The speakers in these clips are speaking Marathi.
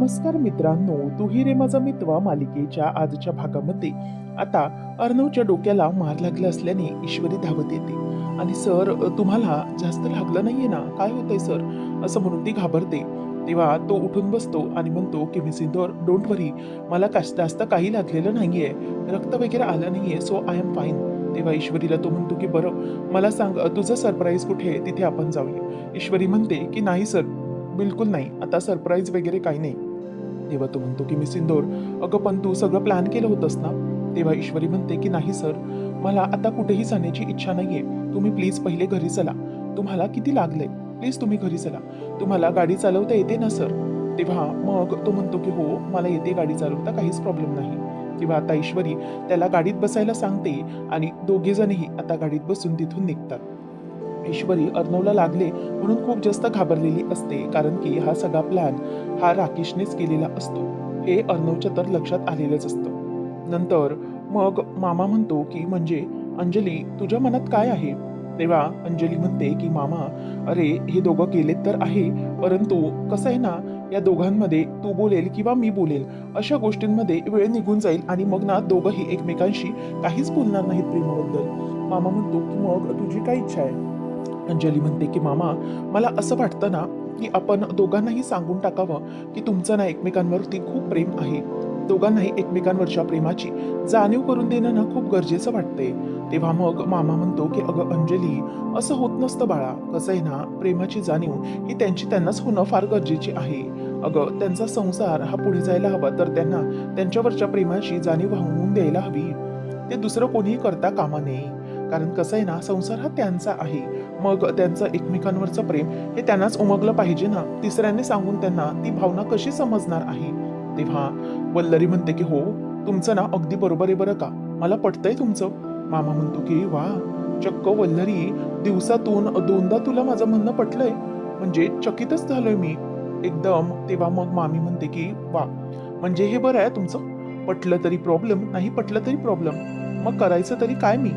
नमस्कार मित्रांनो तुही रे माझा मित्र मालिकेच्या आजच्या भागामध्ये. आता अर्णवच्या डोक्याला मार लागला असल्याने ईश्वरी धावत येते. आणि सर तुम्हाला जास्त लागलं नाहीये ना? काय होतंय सर? असं म्हणून ती घाबरते. तेव्हा तो उठून बसतो आणि म्हणतो की मी सिंदोर डोंट वरी मला कास- जास्त काही लागलेलं नाहीये. रक्त वगैरे आलं नाहीये सो आय एम फाईन तेव्हा ईश्वरीला तो म्हणतो की बरं मला सांग तुझं सरप्राईज कुठे? आहे तिथे आपण जाऊया. ईश्वरी म्हणते की नाही सर बिलकुल नाही. आता सरप्राईज वगैरे काही नाही. तेव्हा तो म्हणतो की मी सिंदोर अगं पण तू सगळं प्लॅन केलं होतंस ना? तेव्हा ईश्वरी म्हणते की नाही सर मला आता कुठेही जाण्याची इच्छा नाहीये. तुम्ही प्लीज पहिले घरी चला. तुम्हाला किती लागलंय? प्लीज तुम्ही घरी चला. तुम्हाला गाडी चालवता येते ना सर? तेव्हा मग तो म्हणतो की हो मला येते गाडी चालवता काहीच प्रॉब्लेम नाही. तेव्हा आता ईश्वरी त्याला गाडीत बसायला सांगते आणि दोघेजणही आता गाडीत बसून तिथून निघतात. ईश्वरी अर्णवला लागले म्हणून खूप जास्त घाबरलेली असते कारण की हा सगळा प्लॅन हा राकेशनेच केलेला असतो. हे अर्णवच्या तर लक्षात आलेलंच असतं. नंतर मग मामा म्हणतो की म्हणजे अंजली तुझ्या मनात काय आहे? तेव्हा अंजली म्हणते की मामा अरे हे दोघं केलेत तर आहे परंतु कसं आहे ना या दोघांमध्ये तू बोलेल किंवा मी बोलेल अशा गोष्टींमध्ये वेळ निघून जाईल आणि मग ना दोघंही एकमेकांशी काहीच बोलणार नाहीत प्रेमाबद्दल. मामा म्हणतो की मग तुझी काय इच्छा आहे? अंजली म्हणते की मामा मला असं वाटतं ना की आपण दोघांनाही सांगून टाकावं की तुमचं ना एकमेकांवरती खूप प्रेम आहे. दोघांनाही एकमेकांवरच्या प्रेमाची जाणीव करून देणं ना खूप गरजेचं वाटतंय. तेव्हा मग मामा म्हणतो की अगं अंजली असं होत नसतं बाळा. कसं आहे ना प्रेमाची जाणीव ही त्यांची त्यांनाच होणं फार गरजेची आहे. अगं त्यांचा संसार हा पुढे जायला हवा तर त्यांना त्यांच्यावरच्या प्रेमाची जाणीव होऊन द्यायला हवी. ते दुसरं कोणीही करता कामा नये. कारण कसं आहे ना संसार हा त्यांचा आहे. मग त्यांचं एकमेकांवरचं प्रेम हे त्यांनाच उमगलं पाहिजे ना. तिसऱ्याने सांगून त्यांना ती भावना कशी समजणार आहे? तेव्हा वल्लरी म्हणते की हो तुमचं ना अगदी बरोबर आहे बरं का. मला पटतंय तुमचं. मामा म्हणतो की वा चक्क वल्लरी दिवसातून दोनदा तुला माझं म्हणणं पटलंय. म्हणजे चकितच झालोय मी. एकदम तेव्हा मग मामी म्हणते की वा म्हणजे हे बरं आहे तुमचं. पटलं तरी प्रॉब्लेम नाही पटलं तरी प्रॉब्लेम मग करायचं तरी काय मी?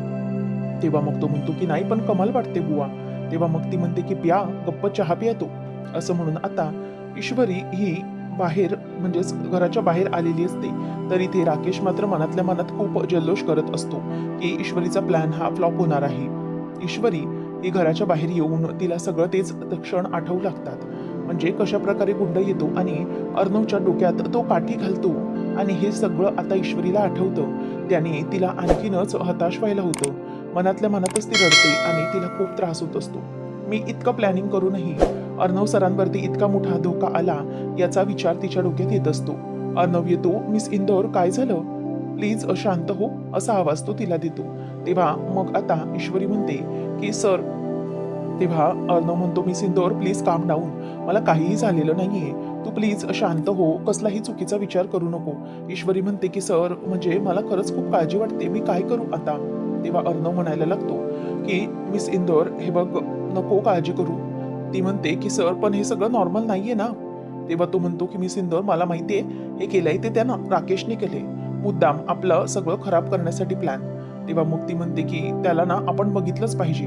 तेव्हा मग तो म्हणतो की नाही पण कमाल वाटते बुवा. तेव्हा मग ती म्हणते की प्या गप्प चहा पिया तो. असं म्हणून आता ईश्वरी ही बाहेर म्हणजेच घराच्या बाहेर आलेली असते. तरी ते राकेश मात्र मनातल्या मनात खूप जल्लोष करत असतो की ईश्वरीचा प्लॅन हा फ्लॉप होणार आहे. ईश्वरी ही घराच्या बाहेर येऊन तिला सगळं तेच क्षण आठवू लागतात. म्हणजे कशा प्रकारे गुंड येतो आणि अर्णवच्या डोक्यात तो काठी घालतो आणि हे सगळं आता ईश्वरीला आठवतं. त्याने तिला आणखीनच हताश व्हायला होतं. मनातल्या मनातच ती रडते आणि तिला खूप त्रास होत असतो. मी इतकं प्लॅनिंग करूनही अर्णव सरांवरती इतका मोठा धोका आला याचा विचार तिच्या डोक्यात येत असतो. अर्णव येतो मिस इंदोर काय झालं? प्लीज शांत हो असा आवाज तो तिला देतो. तेव्हा मग आता ईश्वरी म्हणते की सर तेव्हा अर्णव म्हणतो miss Indore please calm down मला काहीही झालेलं नाहीये. तू प्लीज शांत हो. कसलाही चुकीचा विचार करू नको. ईश्वरी म्हणते की सर म्हणजे मला खरंच खूप काळजी वाटते. मी काय करू आता? तेव्हा अर्णव म्हणायला लागतो की मिस इंदोर हे बघ नको काळजी करू. ती म्हणते की सर पण हे सगळं नॉर्मल नाहीये ना. तेव्हा तो म्हणतो की मिस इंदोर मला माहितीये हे केलंय ते त्यानं राकेशने केले मुद्दाम आपलं सगळं खराब करण्यासाठी प्लॅन तेव्हा मग ती म्हणते की त्याला ना आपण बघितलंच पाहिजे.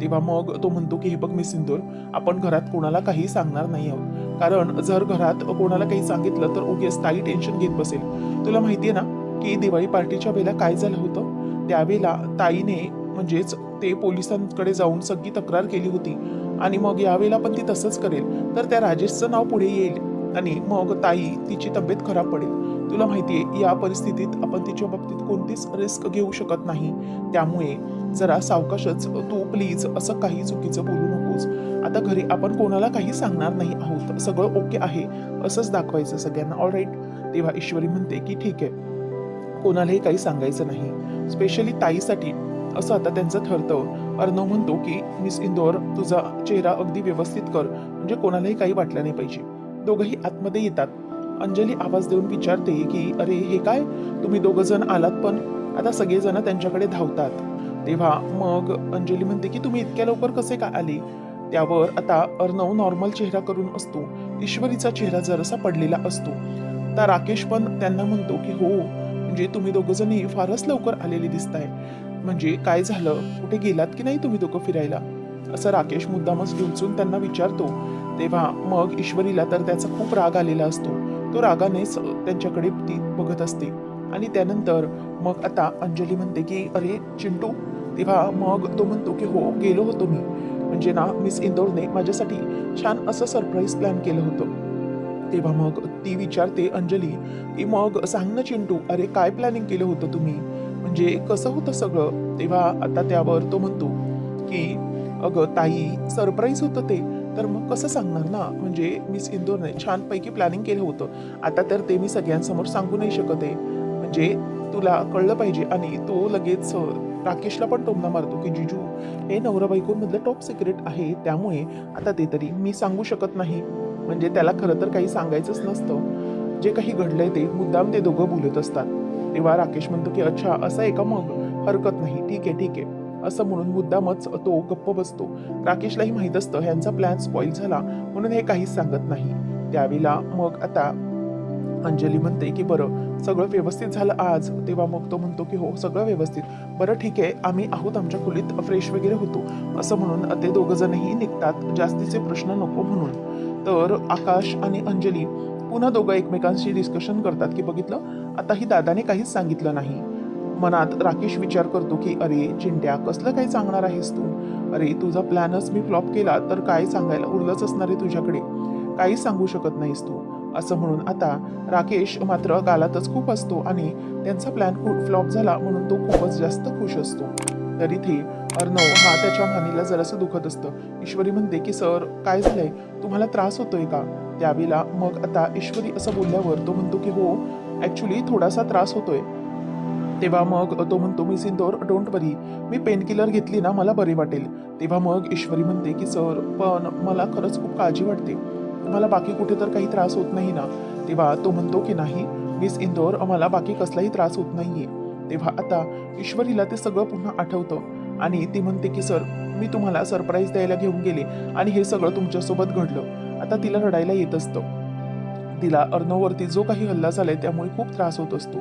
तेव्हा मग तो म्हणतो की हे बघ मिस इंदोर आपण घरात कोणाला काही सांगणार नाही आहोत. कारण जर घरात कोणाला काही सांगितलं तर उगेच ताई टेन्शन घेत बसेल. तुला माहितीये ना की दिवाळी पार्टीच्या वेळेला काय झालं होतं? त्यावेळेला ताईने म्हणजेच ते पोलिसांकडे जाऊन सगळी तक्रार केली होती. आणि मग यावेळेला पण ती तसंच करेल. तर त्या राजेशचं नाव पुढे येईल. आणि मग ताई तिची तब्येत खराब पडेल. तुला माहितीये या परिस्थितीत आपण तिच्या बाबतीत कोणतीच रिस्क घेऊ शकत नाही. त्यामुळे जरा सावकाशच तू प्लीज असं काही चुकीचं बोलू नकोस. आता घरी आपण कोणाला काही सांगणार नाही आहोत. सगळं ओके आहे. असंच दाखवायचं सगळ्यांना. ऑलराईट तेव्हा ईश्वरी म्हणते की ठीक आहे. कोणालाही काही सांगायचं नाही. स्पेशली ताईसाठी असं आता त्यांचं ठरतं. अर्णव म्हणतो की मिस इंदोर तुझा चेहरा अगदी व्यवस्थित कर. म्हणजे कोणालाही काही वाटलं नाही पाहिजे. दोघंही आतमध्ये येतात. अंजली आवाज देऊन विचारते की अरे हे काय? तुम्ही दोघं जण आलात पण आता सगळेजण त्यांच्याकडे धावतात. तेव्हा मग अंजली म्हणते की तुम्ही इतक्या लवकर कसे काय आले? त्यावर आता अर्णव नॉर्मल चेहरा करून असतो. ईश्वरीचा चेहरा जरासा पडलेला असतो. तर राकेश पण त्यांना म्हणतो की हो म्हणजे तुम्ही दोघं जणी फारच लवकर आलेली दिसताय. म्हणजे काय झालं? कुठे गेलात की नाही तुम्ही दोघं फिरायला? असं राकेश मुद्दामच डिवचून त्यांना विचारतो. तेव्हा मग ईश्वरीला तर त्याचा खूप राग आलेला असतो. तो रागानेच त्यांच्याकडे ती बघत असते. आणि त्यानंतर मग आता अंजली म्हणते की अरे चिंटू. तेव्हा मग तो म्हणतो की हो गेलो होतो मी. म्हणजे ना मिस इंदोरने माझ्यासाठी छान असं सरप्राईज प्लॅन केलं होतं. तेव्हा मग ती विचारते अंजली की मग सांग ना चिंटू अरे काय प्लॅनिंग केलं होतं तुम्ही? म्हणजे कसं होतं सगळं? तेव्हा आता त्यावर तो म्हणतो की अगं ताई सरप्राईज होतं ते. तर मग कसं सांगणार ना? म्हणजे मिस इंदोरने छानपैकी प्लॅनिंग केलं होतं. आता तर ते मी सगळ्यांसमोर सांगू नाही शकत आहे. म्हणजे तुला कळलं पाहिजे आणि तो लगेच राकेशला पण टोमना मारतो की जिजू हे नवरा बायकोमधलं टॉप सिक्रेट आहे? त्यामुळे आता ते तरी मी सांगू शकत नाही. म्हणजे त्याला खरं तर काही सांगायचंच नसतं. जे काही घडलंय ते मुद्दाम ते दोघं बोलत असतात. तेव्हा राकेश म्हणतो की अच्छा असं आहे का मग? हरकत नाही. ठीक आहे ठीक आहे. असं म्हणून मुद्दामच तो गप्प बसतो. राकेशलाही माहीत असतं ह्यांचा प्लॅन स्पॉईल झाला. म्हणून हे काहीच सांगत नाही. त्यावेळेला मग आता अंजली म्हणते की बरं सगळं व्यवस्थित झालं आज. तेव्हा मग तो म्हणतो की हो सगळं व्यवस्थित. बरं ठीक आहे. आम्ही आहोत आमच्या खोलीत. फ्रेश वगैरे होतो. असं म्हणून ते दोघं जणही निघतात. जास्तीचे प्रश्न नको म्हणून. तर आकाश आणि अंजली पुन्हा दोघं एकमेकांशी डिस्कशन करतात की बघितलं आता ही दादाने काहीच सांगितलं नाही. मनात राकेश विचार करतो की अरे चिंट्या कसलं काही सांगणार आहेस तू? अरे तुझा प्लॅनच मी फ्लॉप केला तर काय सांगायला उरलंच असणार आहे तुझ्याकडे? काहीच सांगू शकत नाहीस तू. असं म्हणून आता राकेश मात्र गालातच खूप असतो आणि त्यांचा प्लॅन खूप फ्लॉप झाला म्हणून तो खूपच जास्त खुश असतो. तर इथे अर्णव हा त्याच्या मानेला जरासं दुखत असतं. ईश्वरी म्हणते की सर काय झालंय? तुम्हाला त्रास होतोय का? त्यावेळेला मग आता ईश्वरी असं बोलल्यावर तो म्हणतो की हो ॲक्च्युली थोडासा त्रास होतोय. तेव्हा मग तो म्हणतो मी सिंदोर डोंट वरी मी पेन किलर घेतली ना मला बरे वाटेल. तेव्हा मग ईश्वरी म्हणते की सर पण मला खरंच खूप काळजी वाटते. मला बाकी कुठे तर काही त्रास होत नाही ना? तेव्हा तो म्हणतो की नाही मिस इंदोर मला बाकी कसलाही त्रास होत नाहीये. तेव्हा आता ईश्वरीला ते सगळं पुन्हा आठवतं. आणि ती म्हणते की सर मी तुम्हाला सरप्राईज द्यायला घेऊन गेले आणि हे सगळं तुमच्यासोबत घडलं. आता तिला रडायला येत असतं. तिला अर्णववरती जो काही हल्ला झालाय त्यामुळे खूप त्रास होत असतो.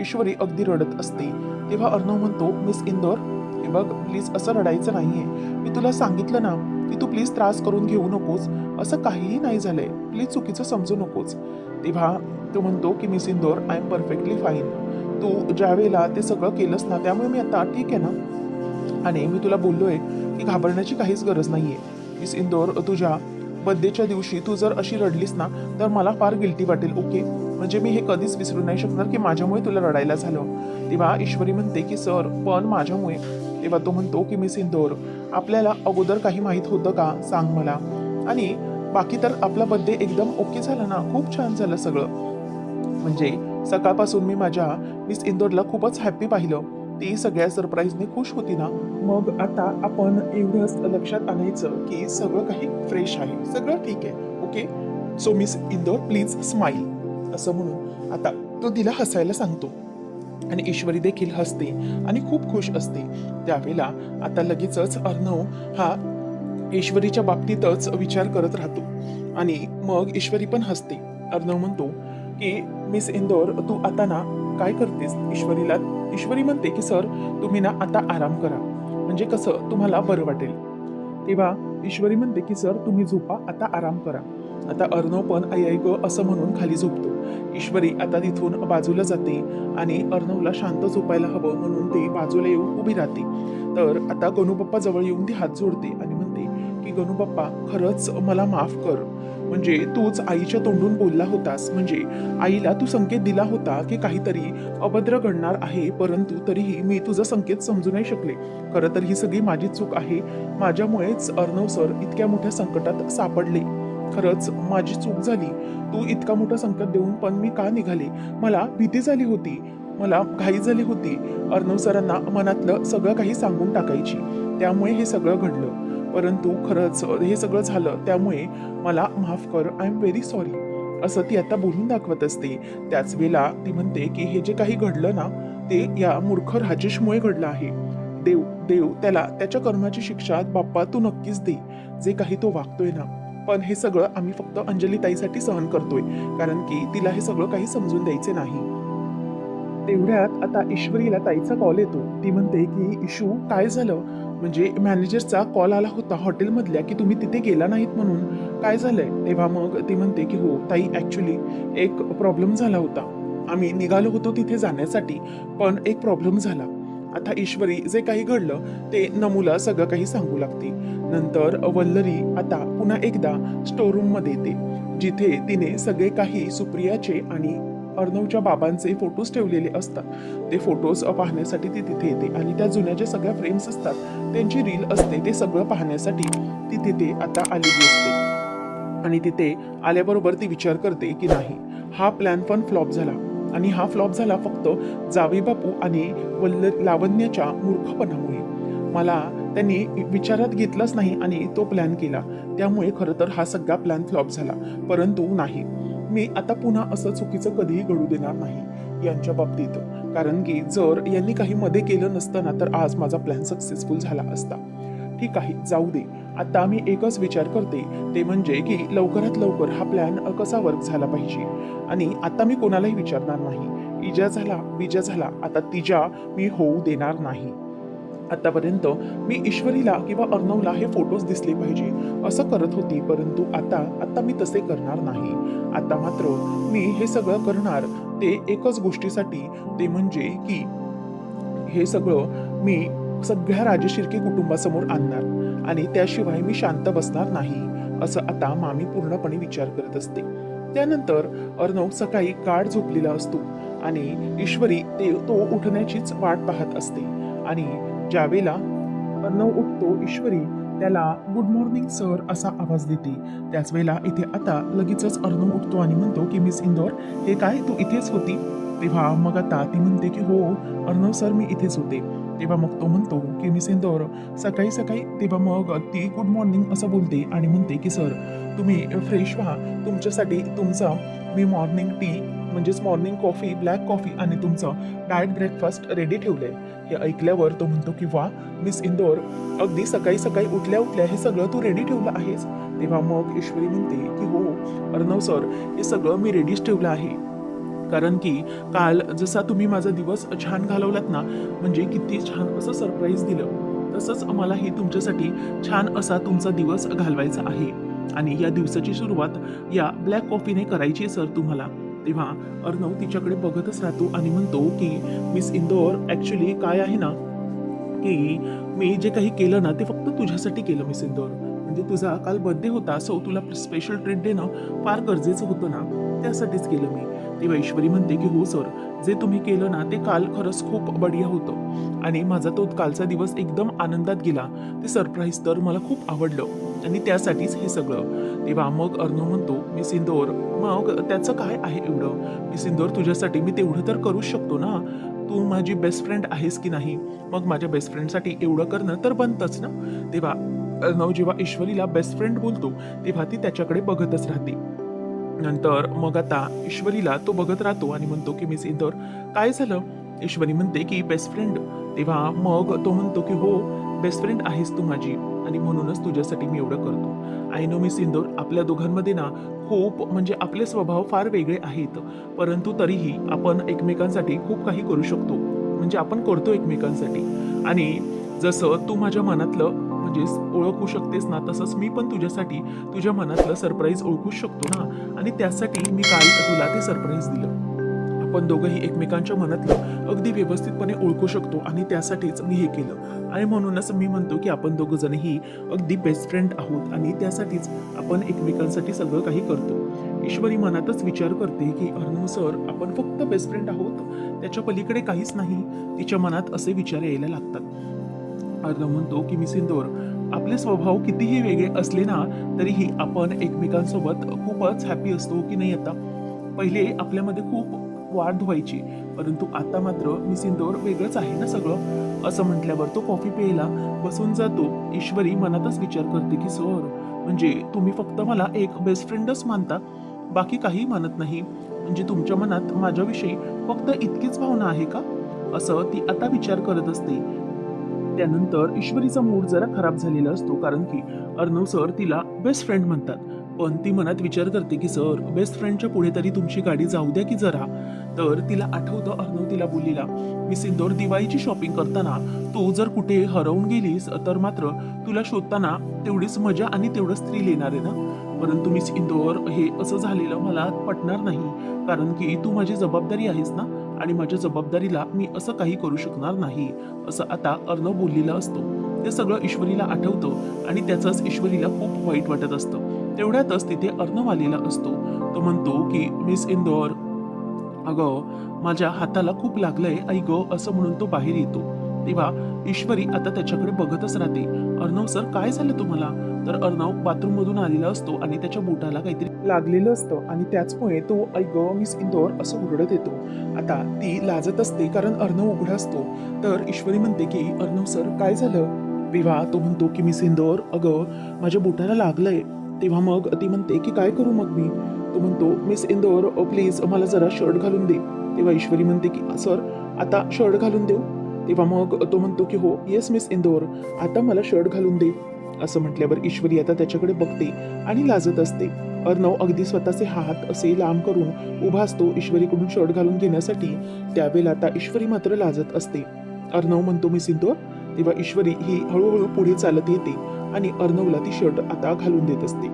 ईश्वरी अगदी रडत असते. तेव्हा अर्णव म्हणतो मिस इंदोर हे बघ प्लीज असं रडायचं नाहीये. मी तुला सांगितलं ना की तू प्लीज त्रास करून घेऊ नकोस. असं काहीही नाही झालंय. प्लीज चुकीचं समजू नकोस. तेव्हा तो म्हणतो की miss Indore I am perfectly fine. तू ज्या वेळेला ते सगळं केलंस ना त्यामुळे मी आता ठीक आहे ना? आणि मी तुला बोललोय की घाबरण्याची काहीच गरज नाहीये. मिस इंदोर तुझ्या बर्थडेच्या दिवशी तू जर अशी रडलीस ना तर मला फार गिल्टी वाटेल ओके म्हणजे मी हे कधीच विसरू नाही शकणार की माझ्यामुळे तुला रडायला झालं. तेव्हा ईश्वरी म्हणते की सर पण माझ्यामुळे. तेव्हा तो म्हणतो की मिस इंदोर आपल्याला अगोदर काही माहीत होतं का? सांग मला. आणि बाकी तर आपला बर्थडे एकदम ओके झाला ना? खूप छान झालं सगळं. म्हणजे सकाळपासून मी माझ्या मिस इंदोरला खूपच हॅप्पी पाहिलं. ती सगळ्या सरप्राईजने खुश होती ना. मग आता आपण एवढंच लक्षात आणायचं की सगळं काही फ्रेश आहे. सगळं ठीक आहे. Okay so miss Indore please smile असं म्हणून आता तो तिला हसायला सांगतो. आणि ईश्वरी देखील हसते आणि खूप खुश असते. त्यावेळेला आता लगेचच अर्णव हा ईश्वरीच्या बाबतीतच विचार करत राहतो. आणि मग ईश्वरी पण हसते. अर्णव म्हणतो की मिस इंदोर तू आता ना काय करतेस ईश्वरीला? ईश्वरी म्हणते की सर तुम्ही ना आता आराम करा. म्हणजे कसं तुम्हाला बरं वाटेल. तेव्हा ईश्वरी म्हणते की सर तुम्ही झोपा आता आराम करा. आता अर्णव पण आई आई ग असं म्हणून खाली झोपतो. ईश्वरी आता तिथून बाजूला जाते आणि अर्णवला शांत झोपायला हवं म्हणून ती बाजूला येऊन उभी राहते. तर आता गणूपप्पा जवळ येऊन ती हात जोडते आणि म्हणते की गणूपप्पा खरंच मला माफ कर. म्हणजे तूच आईच्या तोंडून बोलला होतास. म्हणजे आईला तू संकेत दिला होता की काहीतरी अभद्र घडणार आहे परंतु तरीही मी तुझा संकेत समजू नाही शकले. खरं तर ही सगळी माझी चूक आहे. माझ्यामुळेच अर्णव सर इतक्या मोठ्या संकटात सापडले. खरंच माझी चूक झाली. तू इतका मोठं संकट देऊन पण मी का निघाले? मला भीती झाली होती. मला घाई झाली होती. अर्णव सरांना मनातलं सगळं काही सांगून टाकायची. त्यामुळे हे सगळं घडलं. परंतु खरंच हे सगळं झालं त्यामुळे मला माफ कर आय एम व्हेरी सॉरी असं ती आता बोलून दाखवत असते. त्याच वेळेला ती म्हणते की हे जे काही घडलं ना ते या मूर्ख राजेशमुळे घडलं आहे. देव देव त्याला त्याच्या कर्माची शिक्षा बाप्पा तू नक्कीच दे. जे काही तो वागतोय ना. पण हे सगळं आम्ही फक्त अंजली ताईसाठी सहन करतोय. कारण की तिला हे सगळं काही समजून द्यायचे नाही. तेवढ्यात आता ईश्वरीला ताईचा कॉल येतो. ती म्हणते की इशू काय झालं? म्हणजे मॅनेजरचा कॉल आला होता हॉटेलमधल्या की तुम्ही तिथे गेला नाहीत म्हणून. काय झालंय? तेव्हा मग ती म्हणते की हो ताई ॲक्च्युली एक प्रॉब्लेम झाला होता. आम्ही निघालो होतो तिथे जाण्यासाठी पण एक प्रॉब्लेम झाला. आता ईश्वरी जे काही घडलं ते नमूला सगळं काही सांगू लागते. नंतर वल्लरी आता पुन्हा एकदा स्टोरूममध्ये येते. जिथे तिने सगळे काही सुप्रियाचे आणि अर्णवच्या बाबांचे फोटोज ठेवलेले असतात. ते फोटोज पाहण्यासाठी ती तिथे येते आणि त्या जुन्या ज्या सगळ्या फ्रेम्स असतात त्यांची रील असते ते सगळं पाहण्यासाठी ती तिथे आता आलेली असते. आणि तिथे आल्याबरोबर ती विचार करते की नाही हा प्लॅन पण फ्लॉप झाला. आणि हा फ्लॉप झाला फक्त जावे बापू आणि वल्ल लावण्याच्या मूर्खपणामुळे. मला त्यांनी विचारात घेतलंच नाही आणि तो प्लॅन केला. त्यामुळे खरं तर हा सगळा प्लॅन फ्लॉप झाला. परंतु नाही. मी आता पुन्हा असं चुकीचं कधीही घडू देणार नाही यांच्या बाबतीत. कारण की जर यांनी काही मध्ये केलं नसतं ना तर आज माझा प्लॅन सक्सेसफुल झाला असता. ठीक आहे जाऊ दे. आता मी एकच विचार करते. ते म्हणजे की लवकरात लवकर हा प्लॅन कसा वर्क झाला पाहिजे? आणि आता मी कोणालाही विचारणार नाही. इजा झाला विजा झाला. आता तिजा मी होऊ देणार नाही. आतापर्यंत मी ईश्वरीला किंवा अर्णवला हे फोटोज दिसले पाहिजे असं करत होती परंतु आता आता मी तसे करणार नाही. आता मात्र मी हे सगळं करणार ते एकच गोष्टीसाठी ते म्हणजे की हे सगळं मी सगळ्या राजशिर्के कुटुंबासमोर आणणार आणि त्याशिवाय मी शांत बसणार नाही असं आता मामी पूर्णपणे विचार करत असते. त्यानंतर अर्णव सकाळी गाढ झोपलेला असतो आणि ईश्वरी ते तो उठण्याचीच वाट पाहत असते आणि ज्यावेळेला अर्णव उठतो ईश्वरी त्याला गुड मॉर्निंग सर असा आवाज देते. त्याच वेळेला इथे आता लगेचच अर्णव उठतो आणि म्हणतो की मिस इंदोर हे काय? तू इथेच होती? तेव्हा मग आता ती म्हणते की हो अर्णव सर मी इथेच होते. तेव्हा मग तो म्हणतो की मिस इंदोर सकाळी सकाळी. तेव्हा मग ती गुड मॉर्निंग असं बोलते आणि म्हणते की सर तुम्ही फ्रेश व्हा. तुमच्यासाठी तुमचा मी मॉर्निंग टी म्हणजेच मॉर्निंग कॉफी ब्लॅक कॉफी आणि तुमचं डाएट ब्रेकफास्ट रेडी ठेवले हे ऐकल्यावर तो म्हणतो की वा मिस इंदोर अगदी सकाळी सकाळी उठल्या उठल्या हे सगळं तू रेडी ठेवलं आहेस? तेव्हा मग ईश्वरी म्हणते की हो अर्णव सर हे सगळं मी रेडीच ठेवलं आहे. कारण की काल जसा तुम्ही माझा दिवस छान घालवलात ना म्हणजे किती छान असं सरप्राईज दिलं तसंच मलाही तुमच्यासाठी छान असा तुमचा दिवस घालवायचा आहे. आणि या दिवसाची सुरुवात या ब्लॅक कॉफीने करायची आहे सर तुम्हाला. तेव्हा अर्णव तिच्याकडे बघतच राहतो आणि म्हणतो की मिस इंदोर ॲक्च्युली काय आहे ना की मी जे काही केलं ना ते फक्त तुझ्यासाठी केलं मिस इंदोर. म्हणजे तुझा काल बर्थडे होता सो तुला स्पेशल ट्रीट देणं फार गरजेचं होतं ना. त्यासाठीच केलं मी. तेव्हा ईश्वरी म्हणते की हो सर जे तुम्ही केलं ना ते काल खरंच खूप बढिया होतं. आणि माझा तो कालचा दिवस एकदम आनंदात गेला. ते सरप्राईज तर मला खूप आवडलं. आणि त्यासाठीच हे सगळं. तेव्हा मग अर्णव म्हणतो मी सिंदोर मग त्याचं काय आहे एवढं? मी सिंदोर तुझ्यासाठी मी तेवढं तर करू शकतो ना? तू माझी बेस्ट फ्रेंड आहेस की नाही? मग माझ्या बेस्ट फ्रेंडसाठी एवढं करणं तर बनतंच ना? तेव्हा अर्णव जेव्हा ईश्वरीला बेस्ट फ्रेंड बोलतो तेव्हा ती त्याच्याकडे बघतच राहते. नंतर मग आता ईश्वरीला तो बघत राहतो आणि म्हणतो की मी सिंदोर काय झालं? ईश्वरी म्हणते की बेस्ट फ्रेंड तेव्हा मग तो म्हणतो की हो बेस्ट फ्रेंड आहेस तू माझी. आणि म्हणूनच तुझ्यासाठी मी एवढं करतो. आय नो मिस इंदोर आपल्या दोघांमध्ये ना खूप म्हणजे आपले स्वभाव फार वेगळे आहेत. परंतु तरीही आपण एकमेकांसाठी खूप काही करू शकतो. म्हणजे आपण करतो एकमेकांसाठी. आणि जसं तू माझ्या मनातलं म्हणजे ओळखू शकतेस ना तसंच मी पण तुझ्यासाठी तुझ्या मनातलं सरप्राईज ओळखू शकतो ना. आणि त्यासाठी मी काल तुला ते सरप्राईज दिलं. आपण दोघंही एकमेकांच्या मनातलं अगदी व्यवस्थितपणे ओळखू शकतो आणि त्यासाठीच मी हे केलं. आणि म्हणूनच मी म्हणतो की आपण दोघं जणही अगदी बेस्ट फ्रेंड आहोत आणि त्यासाठीच आपण एकमेकांसाठी सगळं काही करतो. ईश्वरी मनातच विचार करते की अर्णव सर आपण फक्त बेस्ट फ्रेंड आहोत? त्याच्या पलीकडे काहीच नाही. तिच्या मनात असे विचार यायला लागतात. अर्णव म्हणतो की मी सिंदोर आपले स्वभाव कितीही वेगळे असले ना तरीही आपण एकमेकांसोबत खूपच हॅपी असतो की नाही आता? पहिले आपल्यामध्ये खूप वाढ व्हायची परंतु आता मात्र मी वेगळंच आहे ना सगळं? असं म्हटल्यावर तो कॉफी प्यायला बसून जातो. ईश्वरी मनातच विचार करते की सर म्हणजे तुम्ही फक्त मला एक बेस्ट फ्रेंडच मानता? बाकी काही मानत नाही. म्हणजे तुमच्या मनात माझ्याविषयी फक्त इतकीच भावना आहे का? असं ती आता विचार करत असते. त्यानंतर ईश्वरीचा मूड जरा खराब झालेला असतो कारण की अर्णव सर तिला बेस्ट फ्रेंड म्हणतात. पण ती मनात विचार करते की सर बेस्ट फ्रेंडच्या पुढे तरी तुमची गाडी जाऊ द्या की जरा. तर तिला आठवतं अर्णव तिला बोललेला मी सिंदोर दिवाळीची शॉपिंग करताना तू जर कुठे हरवून गेलीस तर मात्र तुला शोधताना तेवढीच मजा आणि तेवढंच स्त्री येणार आहे ना? परंतु मिस इंदोर हे असं झालेलं मला पटणार नाही कारण की तू माझी जबाबदारी आहेस ना? आणि माझ्या जबाबदारीला मी असं काही करू शकणार नाही असं आता अर्णव बोललेलं असतो. ते सगळं ईश्वरीला आठवतं आणि त्याचंच ईश्वरीला खूप वाईट वाटत असतं. तेवढ्यातच तिथे अर्णव आलेला असतो. तो म्हणतो की मिस इंदोर अगं माझ्या हाताला खूप लागलंय आई ग असं म्हणून तो बाहेर येतो. तेव्हा ईश्वरी आता त्याच्याकडे बघतच राहते. अर्णव सर काय झालं तुम्हाला? तर अर्णव बाथरूम मधून आलेला असतो आणि त्याच्या बोटाला काहीतरी लागलेलं असतं आणि त्याचमुळे तो ऐ ग मिस इंदोर असं उघडत येतो. आता ती लाजत असते कारण अर्णव उघडा असतो. तर ईश्वरी म्हणते की अर्णव सर काय झालं? तेव्हा तो म्हणतो की मिस इंदोर अगं माझ्या बोटाला लागलंय. तेव्हा मग ती म्हणते की काय करू मग मी? तो म्हणतो मिस इंदोर प्लीज मला जरा शर्ट घालून दे. तेव्हा ईश्वरी म्हणते की सर आता शर्ट घालून देऊ? तेव्हा मग तो म्हणतो की हो येस मिस इंदोर आता मला शर्ट घालून दे. असं म्हटल्यावर ईश्वरी आता त्याच्याकडे बघते आणि लाजत असते. अर्णव अगदी स्वतःचे हात असे लांब करून उभा असतो ईश्वरीकडून शर्ट घालून घेण्यासाठी. त्यावेळेला आता ईश्वरी मात्र लाजत असते. अर्णव म्हणतो मी सिंदोर तेव्हा ईश्वरी ही हळूहळू पुढे चालत येते. आणि अर्णवला ती शर्ट आता घालून देत असते.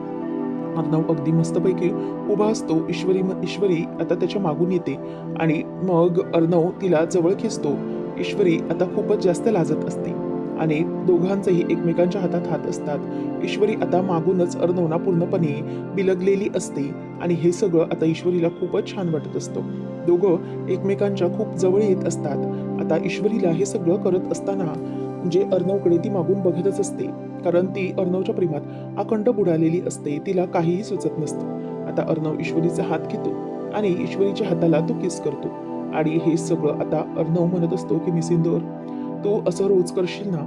अर्णव अगदी मस्तपैकी उभा असतो ईश्वरी ईश्वरी आता त्याच्या मागून येते आणि मग अर्णव तिला जवळ खेचतो. ईश्वरी आता खूपच जास्त लाजत असते आणि दोघांचेही एकमेकांच्या हातात हात असतात. ईश्वरी आता मागूनच अर्णवना पूर्णपणे बिलगलेली असते आणि हे सगळं आता ईश्वरीला खूपच छान वाटत असतं. दोघं एकमेकांच्या खूप जवळ येत असतात. आता ईश्वरीला हे सगळं करत असताना म्हणजे अर्णवकडे ती मागून बघतच असते. कारण ती अर्णवच्या प्रेमात अखंड बुडालेली असते तिला काहीही सुचत नसतं. आता अर्णव ईश्वरीचा हात घेतो आणि ईश्वरीच्या हाताला तो किस करतो. आणि हे सगळं आता अर्णव म्हणत असतो की मिसिंदोर तू असं रोज करशील ना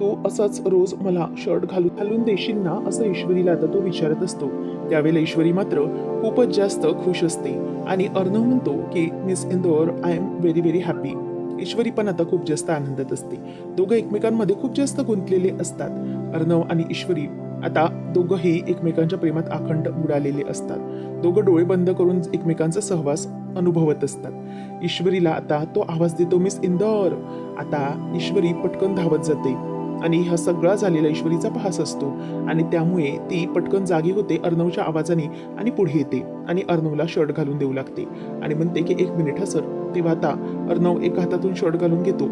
तू असंच रोज मला शर्ट घालून घालून देशील ना असं ईश्वरीला आता तो विचारत असतो. त्यावेळेला ईश्वरी मात्र खूपच जास्त खुश असते आणि अर्णव म्हणतो की miss Indore I am very very happy. Ishwari पण आता खूप जास्त आनंदात असते. दोघं एकमेकांमध्ये खूप जास्त गुंतलेले असतात. अर्णव आणि ईश्वरी आता दोघंही एकमेकांच्या प्रेमात अखंड बुडालेले असतात. दोघं डोळे बंद करून एकमेकांचा सहवास अनुभवत असतात. ईश्वरीला आता तो आवाज देतो मिस इंदौर. आता ईश्वरी पटकन धावत जाते. आणि हा सगळा झालेला ईश्वरीचा भास असतो. आणि त्यामुळे ती पटकन जागी होते अर्णवच्या आवाजाने आणि पुढे येते आणि अर्णवला शर्ट घालून देऊ लागते. आणि म्हणते की एक मिनिट हा सर. तेव्हा आता अर्णव एका हातातून शर्ट घालून घेतो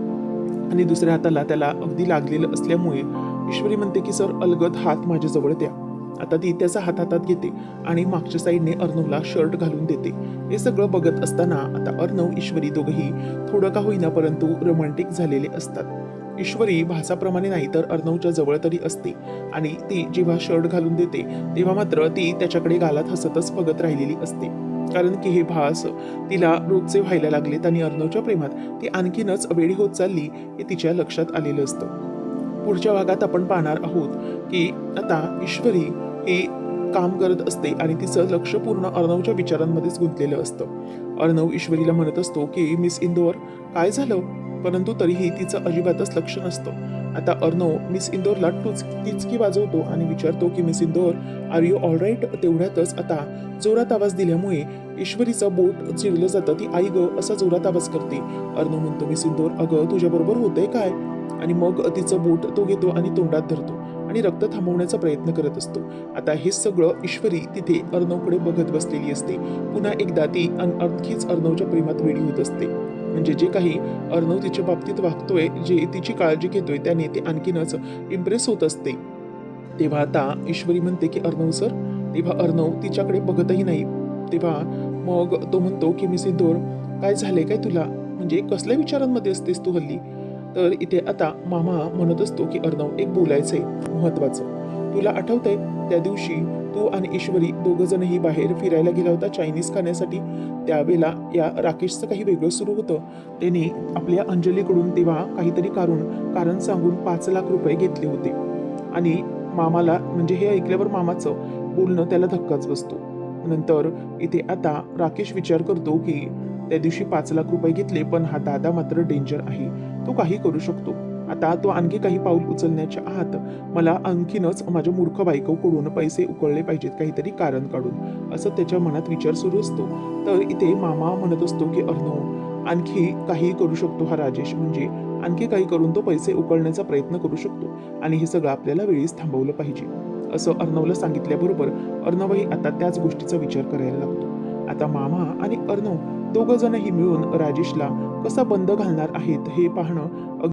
आणि दुसऱ्या हाताला त्याला अगदी लागलेलं असल्यामुळे ईश्वरी म्हणते की सर अलगद हात माझ्याजवळ द्या. आता ती त्याचा हात हातात घेते आणि मागच्या साईडने अर्णवला शर्ट घालून देते. हे सगळं बघत असताना आता अर्णव ईश्वरी दोघंही थोडं का होईना परंतु रोमॅन्टिक झालेले असतात. ईश्वरी भासाप्रमाणे नाही तर अर्णवच्या जवळ तरी असते. आणि ती जेव्हा शर्ट घालून देते तेव्हा मात्र ती त्याच्याकडे गालात हसतच बघत राहिलेली असते. कारण की हे भास तिला रोजचे व्हायला लागलेत आणि अर्णवच्या प्रेमात ती आणखीनच वेळी होत चालली हे तिच्या लक्षात आलेलं असतं. पुढच्या भागात आपण पाहणार आहोत की आता ईश्वरी हे काम करत असते आणि तिचं लक्ष पूर्ण अर्णवच्या विचारांमध्येच गुंतलेलं असतं. अर्णव ईश्वरीला म्हणत असतो की मिस इंदोर काय झालं? परंतु तरीही तिचं अजिबातच लक्ष नसतं. आता अर्णव मिस इंदोरला टुच टिचकी वाजवतो आणि विचारतो की miss Indore are you all right तेवढ्यातच आता जोरात आवाज दिल्यामुळे ईश्वरीचं बोट चिरलं जातं. ती आई ग असा जोरात आवाज करते. अर्णव म्हणतो मिस इंदोर अगं तुझ्याबरोबर होतंय काय? आणि मग तिचं बोट तो घेतो आणि तोंडात धरतो. आणि रक्त थांबवण्याचा प्रयत्न करत असतो. आता हे सगळं ईश्वरी तिथे अर्णवकडे बघत बसलेली असते. पुन्हा एकदा ती आणखीच अर्णवच्या प्रेमात वेळी होत असते. म्हणजे जे काही अर्णव तिच्या बाबतीत वागतोय जे तिची काळजी घेतोय त्याने ते आणखीनच इम्प्रेस होत असते. तेव्हा आता ईश्वरी म्हणते की अर्णव सर तेव्हा अर्णव तिच्याकडे बघतही नाही तेव्हा मग तो म्हणतो की मी सिद्धोर काय झाले काय तुला? म्हणजे कसल्या विचारांमध्ये असतेस तू हल्ली? तर इथे आता मामा म्हणत असतो की अर्णव एक बोलायचंय महत्वाचं. तुला आठवतंय त्या दिवशी तू आणि ईश्वरी दोघं जणही बाहेर फिरायला गेला होता चायनीज खाण्यासाठी? त्यावेळेला या राकेशचं काही वेगळं सुरू होतं. त्याने आपल्या अंजलीकडून तेव्हा काहीतरी काढून कारण सांगून पाच लाख रुपये घेतले होते. आणि मामाला म्हणजे हे ऐकल्यावर मामाचं बोलणं त्याला धक्काच बसतो. नंतर इथे आता राकेश विचार करतो की त्या दिवशी पाच लाख रुपये घेतले पण हा दादा मात्र डेंजर आहे. तो काही करू शकतो. आता तो आणखी काही पाऊल उचलण्याच्या आहात मला आणखीनच माझ्या मूर्ख बायकोकडून पैसे उकळले पाहिजेत काहीतरी कारण काढून. असं त्याच्या मनात विचार सुरू असतो. तर इथे मामा म्हणत असतो की अर्णव आणखी काही करू शकतो हा राजेश. म्हणजे आणखी काही करून तो पैसे उकळण्याचा प्रयत्न करू शकतो. आणि हे सगळं आपल्याला वेळीच थांबवलं पाहिजे. असं अर्णवला सांगितल्याबरोबर अर्णवही आता त्याच गोष्टीचा विचार करायला लागतो. आता मामा आणि अर्णव दोघ जणही मिळून राजेशला कसा बंद घालणार आहेत हे पाहणं